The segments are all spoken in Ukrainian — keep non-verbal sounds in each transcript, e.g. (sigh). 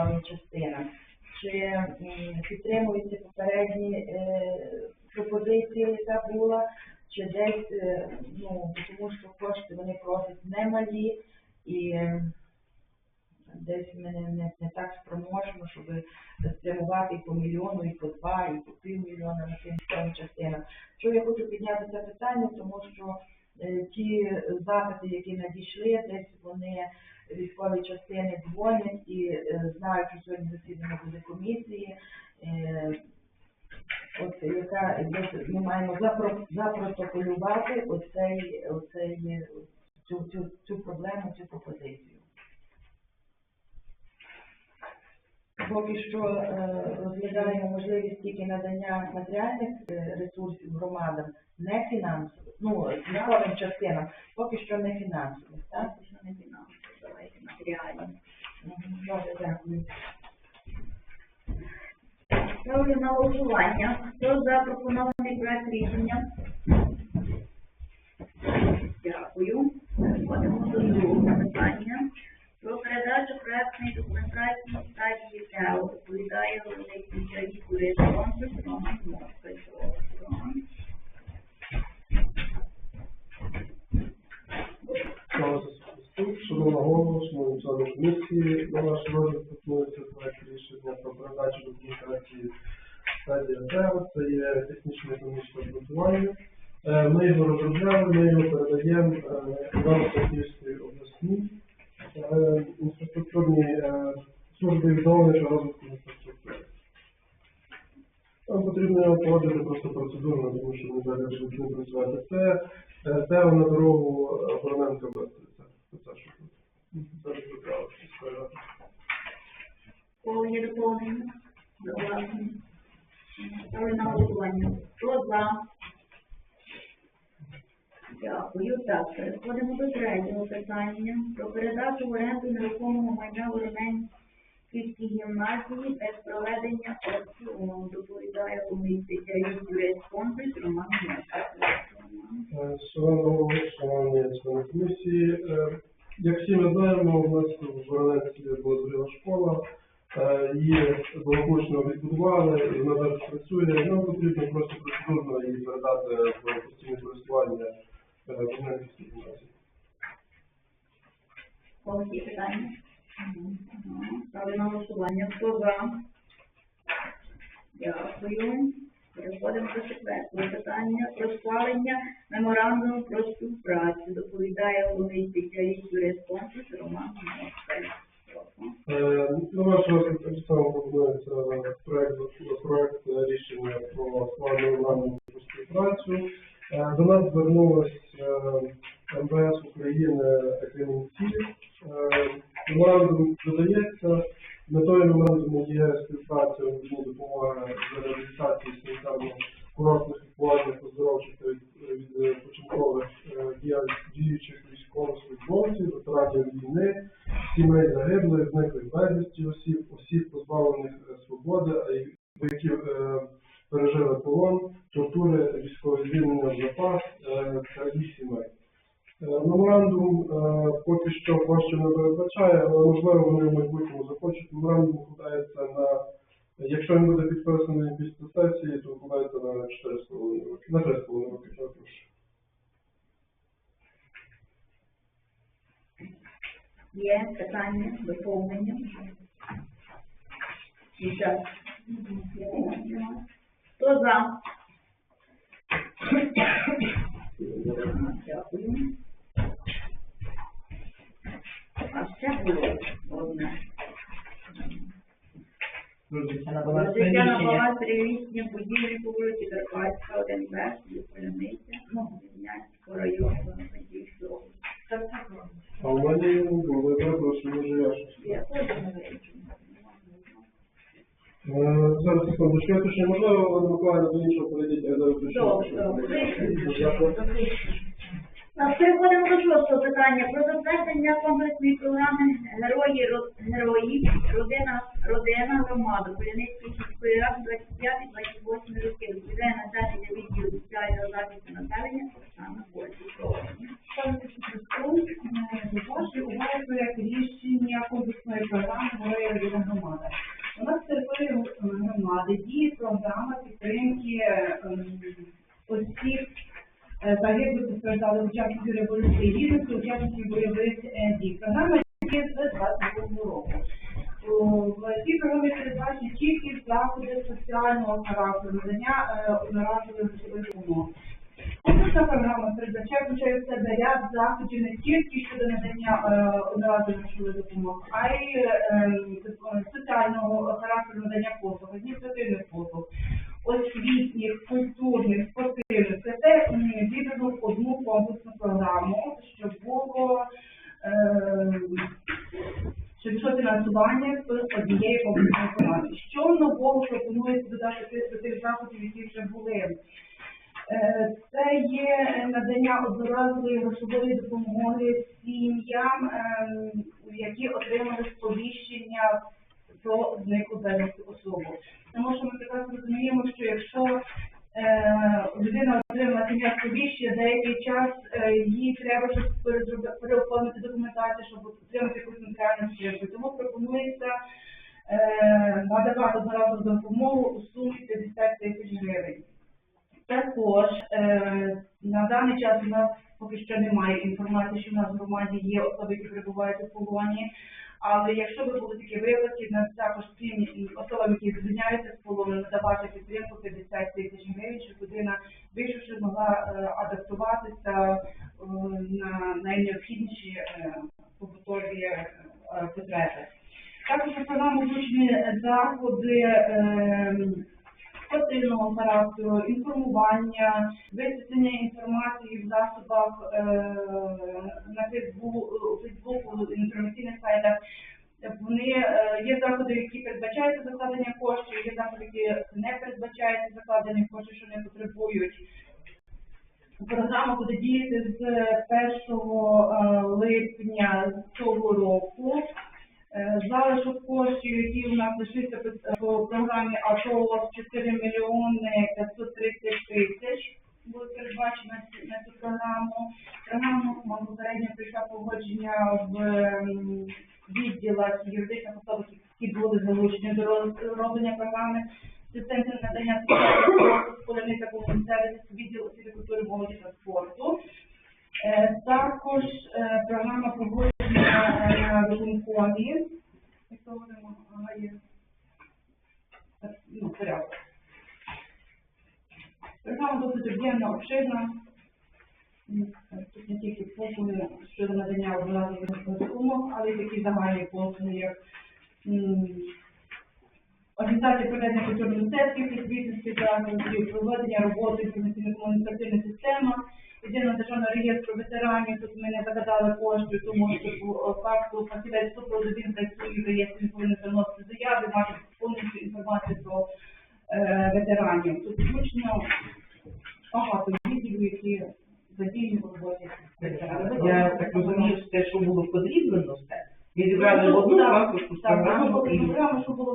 військовим частинам. Чи підтримуються попередні е, пропозиції, яка була, чи десь, е, ну, тому що кошти вони просять немалі, і десь ми не, не, не так спроможемо, щоб спрямувати і по мільйону, і по два, і по півмільйона на тим частинам. Що я хочу підняти це питання, тому що ті запити, які надійшли, десь вони військові частини дзвонять і е, знають, що сьогодні засідання буде комісії. Е, от яка ми маємо запро, запротоколювати оцей, оцей, цю, цю, цю проблему, цю пропозицію. Поки що е, розглядаємо можливість тільки надання матеріальних е, ресурсів громадам, не фінансових, ну, військовим частинам, поки що не фінансових, так? Не фінансово, давайте матеріальні. Добре, дякую. Ставлю на голосування. Хто за пропонований проект рішення? Дякую. Переходимо до другого питання. Про передачу проектної документації стадії ТЕО відповідає головний спеціаліст юрист конкурс Роман Москаль. Роман. Шановна голова, шановні члени комісії, на ваш розгляд пропонується проект рішення про передачу документації стадія ТЕО. Це є технічне економічне обґрунтування. Е, Ми його розробляли, ми його передаємо е, Івано-Франківській обласній е, інфраструктурній е, службі відновлення та розвитку інфраструктури. Нам потрібно проводити просто процедурно, тому що ми зараз будемо працювати. Це е, ТЕО на дорогу Обороненка Бестриця. Це те, що тут. Це розробляли. Кого є доповнення? Зауваження? Ставлю на голосування. Хто за? Дякую. Так, переходимо до третього питання. Про передачу в оренду нерухомого майна в Романській гімназії без проведення аукціону. Доповідає спеціаліст юрист Роман. Е, Шановні члени комісії, е, як всі ми знаємо, у нас в Воронецькі була зріла школа, е, її благополучно відбудували, і вона зараз працює. Нам потрібно просто процедурно її передати в постійне користування Воронецькій гімназії. Є питання? Ставлю на голосування. Хто за? Дякую. Переходимо до четвертого питання про схвалення меморандуму про співпрацю. Доповідає головний спеціаліст юрист конкурс Роман Москаль. Е, До вашого так само пропонується проект, проект рішення про складну меморандум про співпрацю. Е, До нас звернулось е, МВС України Економіці. Меморандум додається. Метою меморандуму є співпраця у надання допомоги з реалізації санітарно-курортних лікувальних оздоровчих та від- від початкових е, діяль- діючих військовослужбовців, ветеранів війни, сімей загиблих, зниклих безвісті осіб, осіб позбавлених е, свободи, які е, пережили полон, тортури, військове звільнення в запас е, та їх сімей. Меморандум поки що коштів не передбачає, але можливо вони в майбутньому захочуть. Меморандум укладається на, якщо він буде підписаний після сесії, то укладається на 4,5 роки, на 3,5 роки, прошу. Є питання, доповнення? Нічого. Хто за? Дякую. А ще було одне. Життя на баланс будівлі по вулиці Карпатська, 1 Б, Поляниця, Рівнянського району, області. А у мене були вибори, що може я щось. Я Зараз точно можливо, Миколаївна, до іншого перейдіть, я зараз Переходимо до шостого питання. Про затвердження комплексної програми герої ро- герої родина родина громади Поляницької сільської ради 25-28 роки. Відповідає начальник відділу соціального захисту населення Оксана Бойко. Ваші уваги проект рішення комплексної програми території родина громада. У нас на території громади діє програма підтримки ем, осіб е, загиблих постраждалих учасників революції гідності, учасників бойових дій. Програма діє з 22 року. В цій передбачені тільки заходи соціального характеру, надання е, одноразової грошової допомоги. Комплексна програма передбачає включає в себе ряд заходів не тільки щодо надання е, одноразової грошової допомоги, а й е, соціального характеру надання послуг, адміністративних послуг, освітніх, культурних, спортивних. Це м, в одну комплексну програму, щоб було е, щоб йшло фінансування з однієї комплексної програми. Що нового пропонується додати до тих заходів, які вже були? Е, Це є надання одноразової грошової допомоги сім'ям, ем, які отримали сповіщення про зниклу безвісти особу. Тому що ми прекрасно розуміємо, що якщо е, людина отримала сім'я сповіщення, деякий час е, їй треба перезробити, переоформити документацію, щоб отримати якусь матеріальну підтримку. Тому пропонується е, надавати одноразову допомогу у сумі 50 тисяч гривень. Також е, на даний час у нас поки що немає інформації, що в нас в громаді є особи, які перебувають у полоні. Але якщо би були такі випадки, нас також тим особам, які звільняються з полону, надавати підтримку 50 тисяч гривень, щоб людина вийшовши змогла е, адаптуватися е, на найнеобхідніші е, побутові потреби. Також у програму включені заходи. спортивного характеру, інформування, висвітлення на Фейсбуку, у Фейсбуку, інформаційних сайтах. Вони е, є заходи, які передбачаються закладення коштів, є заходи, які не передбачаються закладення коштів, що не потребують. Програма буде діяти з 1 е, липня цього року. Е, Залишок коштів, які у нас лишився по- по програмі АТО 4 мільйони 530 тисяч буде передбачено на цю- програму. Програму попередньо прийшла погодження в ем, відділах юридичних особ, які були залучені до розроблення програми. Центр надання послуг, та комунітарний відділ освіти культури, молоді та спорту. Е, Також е, програма погоджена е, на виконкомі. Якщо е, ну, порядок. Програма досить об'ємна, обширна. Тут не тільки послуги щодо надання одноразових допомог, але й такі загальні послуги, як організація проведення культурно-мистецьких освітницьких заходів, проведення роботи інформаційно-комунікаційної системи, єдиного державного реєстру ветеранів, тут ми не загадали кошти, тому що факту фахівець супроводу він працює в реєстрі, повинен заносити заяви, мати повністю інформацію про е, ветеранів. Тут включно багато відділів, які роботі. Я так розумію, що те, що було потрібно, все. Ми зібрали в одну банковську Так, програму і програму, що було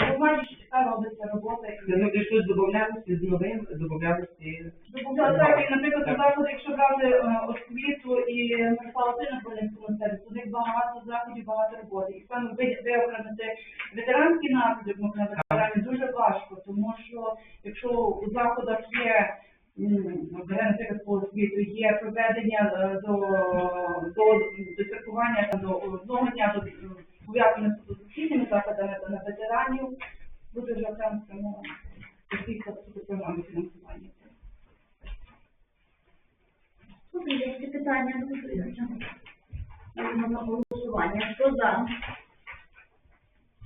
громаді, що така робиться робота. ми прийшли додатися з новим, додатися. Допомогла так, і, наприклад, заходи, якщо брати е, освіту і Мирослава Полінському сервісу, у них багато заходів, багато роботи. І саме ви- виокремити ветеранський напрямок на ветеранів дуже важко, тому що якщо у заходах є от, по освіту, є проведення е, до, до, святкування до одного дня до пов'язаних з освітніми закладами та на ветеранів, буде вже окремо спрямовано таких програми фінансування. Добре, є ще питання до доповідача? Ставимо на голосування. Хто за?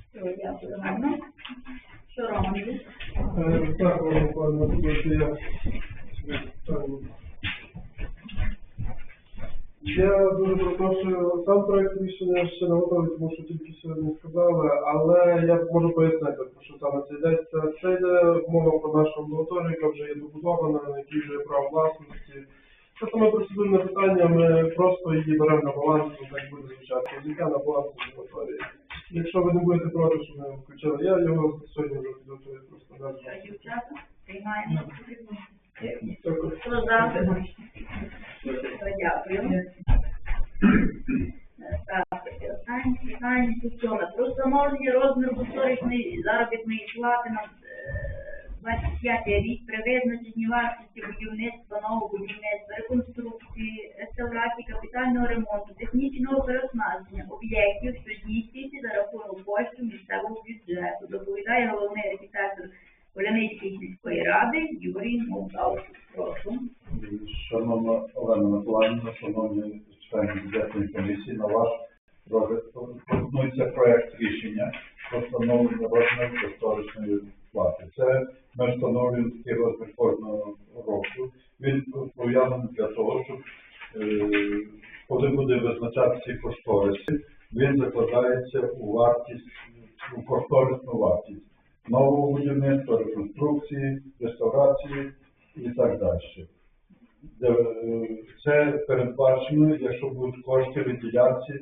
Все, дякую, гарно. Що, Роман, є? Е, Так, можна буквально зробити я. Там. Я дуже перепрошую, сам проект рішення ще не готовий, тому що тільки сьогодні сказали, але я можу пояснити, про що саме це йдеться. Це йде мова про нашу амбулаторію, яка вже є добудована, на якій вже є право власності. Це саме процедурне питання, ми просто її беремо на баланс, і так буде звучати. Взяття на баланс амбулаторії. Якщо ви не будете проти, щоб ми включили, я його сьогодні вже підготую просто на Дівчата, приймаємо. За? Все, Дякую. Питання сьоме. Про встановлення розміру кошторисної заробітної плати на е, 25 рік при визначенні вартості будівництва, нового будівництва, реконструкції, реставрації, капітального ремонту, технічного переоснащення об'єктів, що здійснюється за рахунок коштів місцевого бюджету. Доповідає головний архітектор Поляницької сільської ради Юрій Молдав. Прошу. Шановна Олена Миколаївна, шановні члени бюджетної комісії, на ваш розгляд пропонується проект рішення про встановлення розміру кошторисної плати. Це ми встановлюємо такий розмір кожного року. Він пов'язаний для того, щоб е, коли буде визначатися кошториси, він закладається у вартість, у кошторисну вартість нового будівництва, реконструкції, реставрації і так далі. Е, Це передбачено, якщо будуть кошти виділятися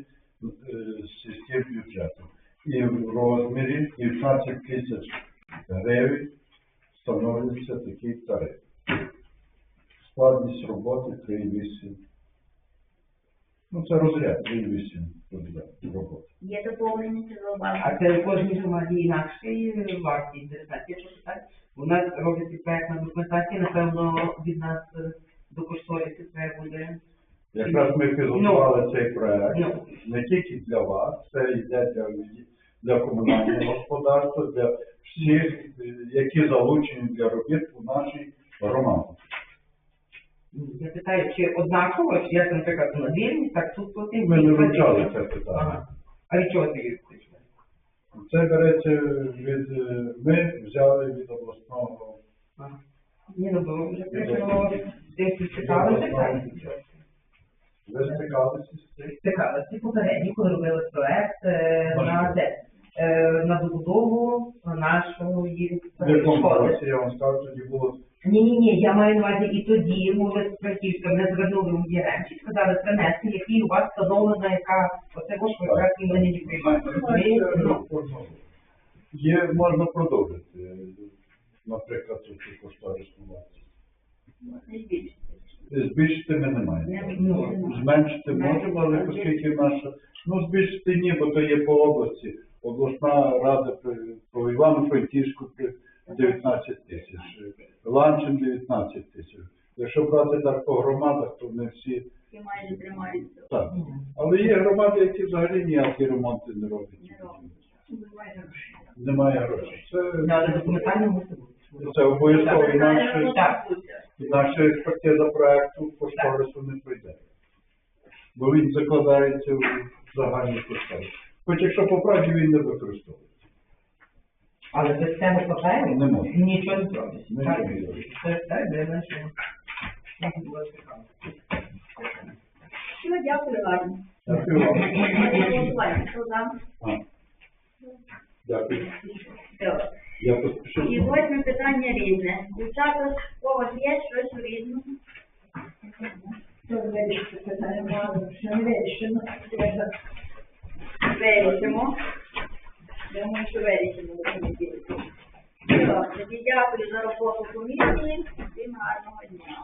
сільським бюджетом. І в розмірі 15 тисяч гривень встановлюється такий тариф. Складність роботи 3,8. Ну, це розряд 3,8 розряд роботи. Є доповнення чи? А це в кожній громаді інакший вартість дистанції, якщо так. У нас робиться проектна документація, напевно, від нас е, до кошторису це буде. Якраз ми підготували цей проект. Ну, не тільки для вас, це йде для, для комунального (laughs) господарства, для всіх, які залучені для робіт у нашій громаді. я питаю, чи однаково, чи як, наприклад, на вільні, так тут платимо. Ми не вивчали це питання. А від чого ти хочеш? Це береться від ми взяли від обласного. Ні, ну, бо вже прийшло, десь цікавилися, так? Цим. Цікавилися попередні, коли робили проект е, на це, е, на добудову нашої школи. я вам скажу, тоді було Ні, ні, ні, я маю на увазі і тоді, може, з Франківська мене звернули у Єремчі, сказали принести, який у вас встановлена, яка оце ваш і ми не приймаємо. Ну, Є, можна продовжити, е, наприклад, цю кошторисну вартість. Не збільшити. Збільшити ми не маємо. Ну, Зменшити можемо, але оскільки наша, ну збільшити ні, бо то є по області. Обласна рада по Івано-Франківську 19 тисяч, Ланчин 19 тисяч. Якщо брати так по громадах, то не всі Всі майже тримаються. так. Але є громади, які взагалі ніякі ремонти не роблять. Не роблять. Немає грошей. Це, це обов'язково і Так. наша експертиза проекту кошторису не пройде. Бо він закладається в загальний кошторис. Хоч якщо по правді він не використовується. Але без цього паперу Не може. нічого не Так? не. Це так, де наше. Так, цікаво. Дякую гарно. Дякую вам. А. Дякую. Я І поспішив. восьме питання різне. Дівчата, у вас є щось у різному? Вирішимо. Думаю, що вирішимо Тоді дякую за роботу комісії. Всім гарного дня.